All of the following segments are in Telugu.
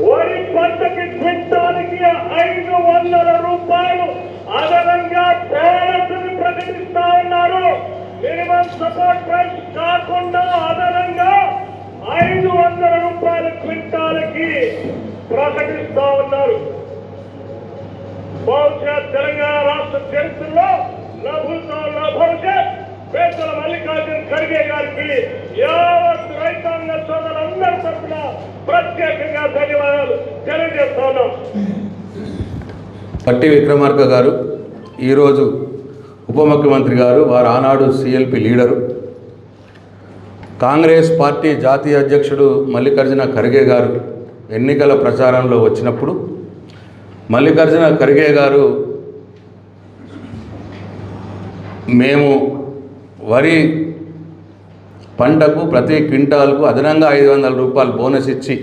వరి పంటకి క్వింటానికి ఐదు వందల రూపాయలు అదనంగా బోనస్ని ప్రకటిస్తా ఉన్నారు. మినిమం సపోర్ట్ ప్రైస్ కాకుండా అదనంగా ఐదు వందల రూపాయల క్వింటాలకి ప్రకటిస్తా ఉన్నారు. బహుశా తెలంగాణ రాష్ట్ర చరిత్రలో లభుతో భవిష్యత్ పేదల మల్లికార్జున ఖర్గే గారికి యావత్ రైతాంగ ప్రత్యేకంగా ధన్యవాదాలు తెలియజేస్తా ఉన్నాం పట్టి విక్రమార్క గారు ఈరోజు ఉప ముఖ్యమంత్రి గారు వారు ఆనాడు సిఎల్పి లీడరు. కాంగ్రెస్ పార్టీ జాతీయ అధ్యక్షుడు మల్లికార్జున ఖర్గే గారు ఎన్నికల ప్రచారంలో వచ్చినప్పుడు మల్లికార్జున ఖర్గే గారు మేము వరి పంటకు ప్రతి క్వింటాల్కు అదనంగా ఐదు వందల రూపాయలు బోనస్ ఇచ్చి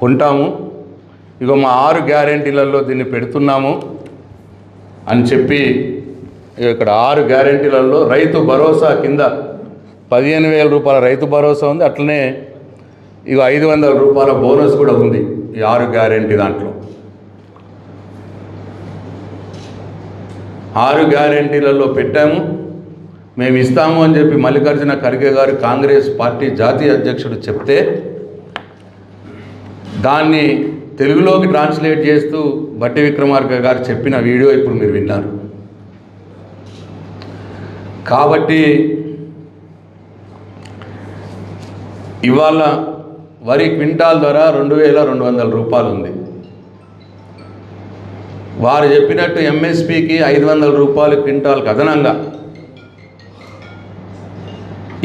కొంటాము. ఇగో మా ఆరు గ్యారెంటీలలో దీన్ని పెడుతున్నాము అని చెప్పి ఇక్కడ ఆరు గ్యారెంటీలలో రైతు భరోసా కింద పదిహేను వేల రూపాయల రైతు భరోసా ఉంది. అట్లనే ఇక ఐదు వందల రూపాయల బోనస్ కూడా ఉంది ఈ ఆరు గ్యారెంటీ దాంట్లో. ఆరు గ్యారెంటీలలో పెట్టాము. మేము ఇస్తాము అని చెప్పి మల్లికార్జున ఖర్గే గారు కాంగ్రెస్ పార్టీ జాతీయ అధ్యక్షుడు చెప్తే దాన్ని తెలుగులోకి ట్రాన్స్లేట్ చేస్తూ బట్టి విక్రమార్క గారు చెప్పిన వీడియో ఇప్పుడు మీరు విన్నారు. కాబట్టి ఇవాళ వరి క్వింటాల్ ధర రెండు వేల రెండు వందల రూపాయలు ఉంది. వారు చెప్పినట్టు ఎంఎస్పికి ఐదు వందల రూపాయలు క్వింటాల్ కథనంగా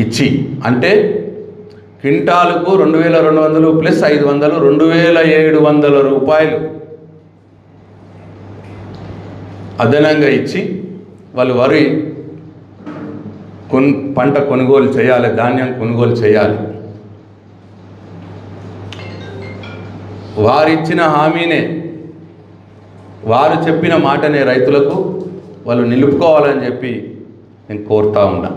ఇచ్చి అంటే క్వింటాలకు రెండు వేల రెండు వందలు ప్లస్ ఐదు వందలు రెండు వేల ఏడు వందల రూపాయలు. అదనంగా ఇచ్చి వాళ్ళు వరి కొన్ పంట కొనుగోలు చేయాలి ధాన్యం కొనుగోలు చేయాలి. వారిచ్చిన హామీనే వారు చెప్పిన మాటనే రైతులకు వాళ్ళు నిలుపుకోవాలని చెప్పి నేను కోరుతా ఉన్నా.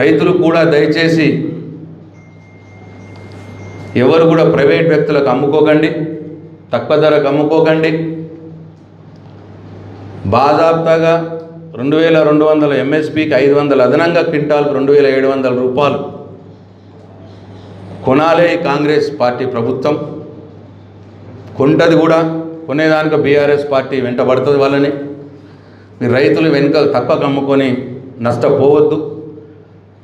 రైతులు కూడా దయచేసి ఎవరు కూడా ప్రైవేట్ వ్యక్తులకు అమ్ముకోకండి తక్కువ ధరకు అమ్ముకోకండి. బాజాబ్తాగా రెండు వేల రెండు వందల ఎంఎస్పికి ఐదు వందల అదనంగా క్వింటాల్కి రెండు వేల ఏడు వందల రూపాయలు కొనాలే కాంగ్రెస్ పార్టీ ప్రభుత్వం. కొంటది కూడా కొనేదానికి బీఆర్ఎస్ పార్టీ వెంటబడుతుంది వాళ్ళని. మీరు రైతులు వెనుక తప్పక అమ్ముకొని నష్టపోవద్దు.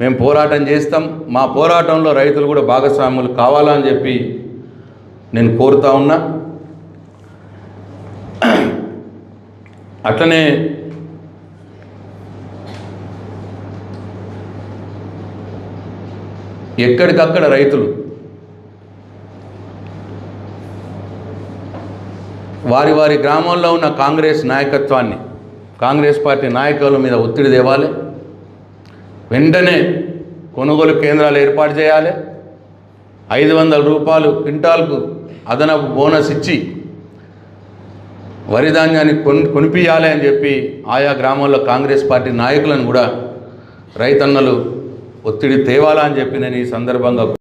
మేము పోరాటం చేస్తాం. మా పోరాటంలో రైతులు కూడా భాగస్వాములు కావాలని చెప్పి నేను కోరుతా ఉన్నా. అట్లనే ఎక్కడికక్కడ రైతులు వారి వారి గ్రామంలో ఉన్న కాంగ్రెస్ నాయకత్వాన్ని కాంగ్రెస్ పార్టీ నాయకుల మీద ఒత్తిడి తేవాలి. వెంటనే కొనుగోలు కేంద్రాలు ఏర్పాటు చేయాలి. ఐదు వందల రూపాయలు క్వింటాల్కు అదనపు బోనస్ ఇచ్చి వరి ధాన్యాన్ని కొని కొనిపించాలి అని చెప్పి ఆయా గ్రామాల్లో కాంగ్రెస్ పార్టీ నాయకులను కూడా రైతన్నలు ఒత్తిడి తేవాలని చెప్పి నేను ఈ సందర్భంగా